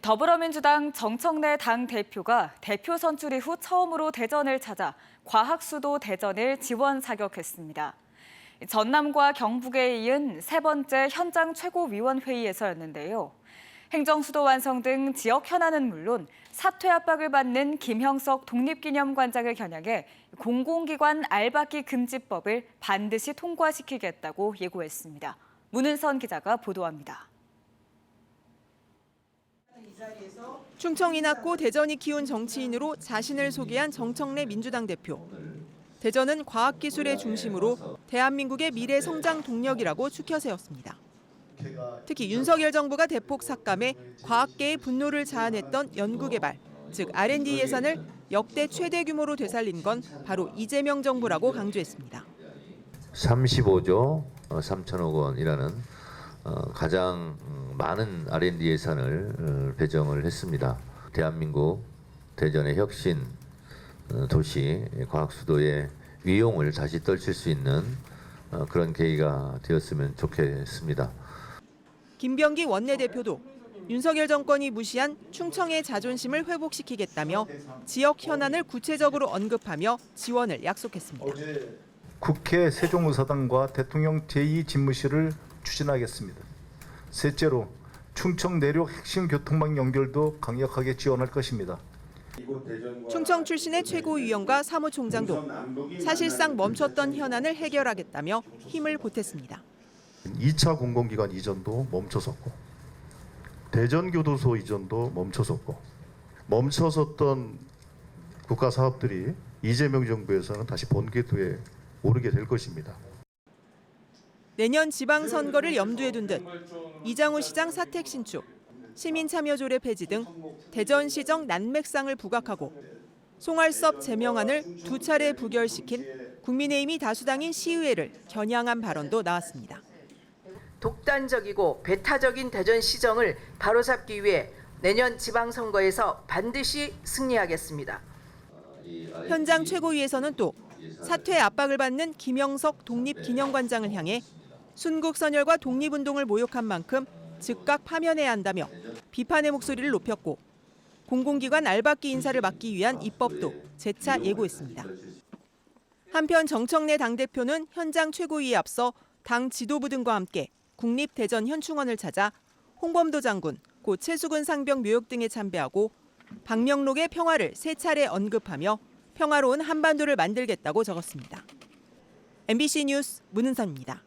더불어민주당 정청래 당 대표가 대표 선출 이후 처음으로 대전을 찾아 과학수도 대전을 지원 사격했습니다. 전남과 경북에 이은 세 번째 현장 최고위원회의에서였는데요. 행정수도 완성 등 지역 현안은 물론 사퇴 압박을 받는 김형석 독립기념관장을 겨냥해 공공기관 알박기 금지법을 반드시 통과시키겠다고 예고했습니다. 문은선 기자가 보도합니다. 충청이 낳고 대전이 키운 정치인으로 자신을 소개한 정청래 민주당 대표. 대전은 과학기술의 중심으로 대한민국의 미래 성장 동력이라고 추켜 세웠습니다. 특히 윤석열 정부가 대폭 삭감해 과학계의 분노를 자아냈던 연구개발, 즉 R&D 예산을 역대 최대 규모로 되살린 건 바로 이재명 정부라고 강조했습니다. 35조 3천억 원이라는 어, 가장 음, 많은 R&D 예산을 어, 배정을 했습니다. 대한민국 대전의 혁신 어, 도시 과학 수도의 위용을 다시 떨칠 수 있는 어, 그런 계기가 되었으면 좋겠습니다. 김병기 원내대표도 윤석열 정권이 무시한 충청의 자존심을 회복시키겠다며 지역 현안을 구체적으로 언급하며 지원을 약속했습니다. 국회 세종의사당과 대통령 제2집무실을 추진하겠습니다. 셋째로 충청 내륙 핵심 교통망 연결도 강력하게 지원할 것입니다. 충청 출신의 최고위원과 사무총장도 사실상 멈췄던 현안을 해결하겠다며 힘을 보탰습니다. 2차 공공기관 이전도 멈춰섰고 대전교도소 이전도 멈춰섰고 멈춰섰던 국가 사업들이 이재명 정부에서는 다시 본궤도에 오르게 될 것입니다. 내년 지방선거를 염두에 둔 듯 이장우 시장 사택 신축, 시민참여조례 폐지 등 대전시정 난맥상을 부각하고 송할섭 제명안을 두 차례 부결시킨 국민의힘이 다수당인 시의회를 겨냥한 발언도 나왔습니다. 독단적이고 배타적인 대전 시정을 바로잡기 위해 내년 지방선거에서 반드시 승리하겠습니다. 현장 최고위에서는 또 사퇴 압박을 받는 김영석 독립기념관장을 향해 순국선열과 독립운동을 모욕한 만큼 즉각 파면해야 한다며 비판의 목소리를 높였고 공공기관 알박기 인사를 막기 위한 입법도 재차 예고했습니다. 한편 정청래 당대표는 현장 최고위에 앞서 당 지도부 등과 함께 국립대전 현충원을 찾아 홍범도 장군, 고 최수근 상병 묘역 등에 참배하고 박명록의 평화를 세 차례 언급하며 평화로운 한반도를 만들겠다고 적었습니다. MBC 뉴스 문은선입니다.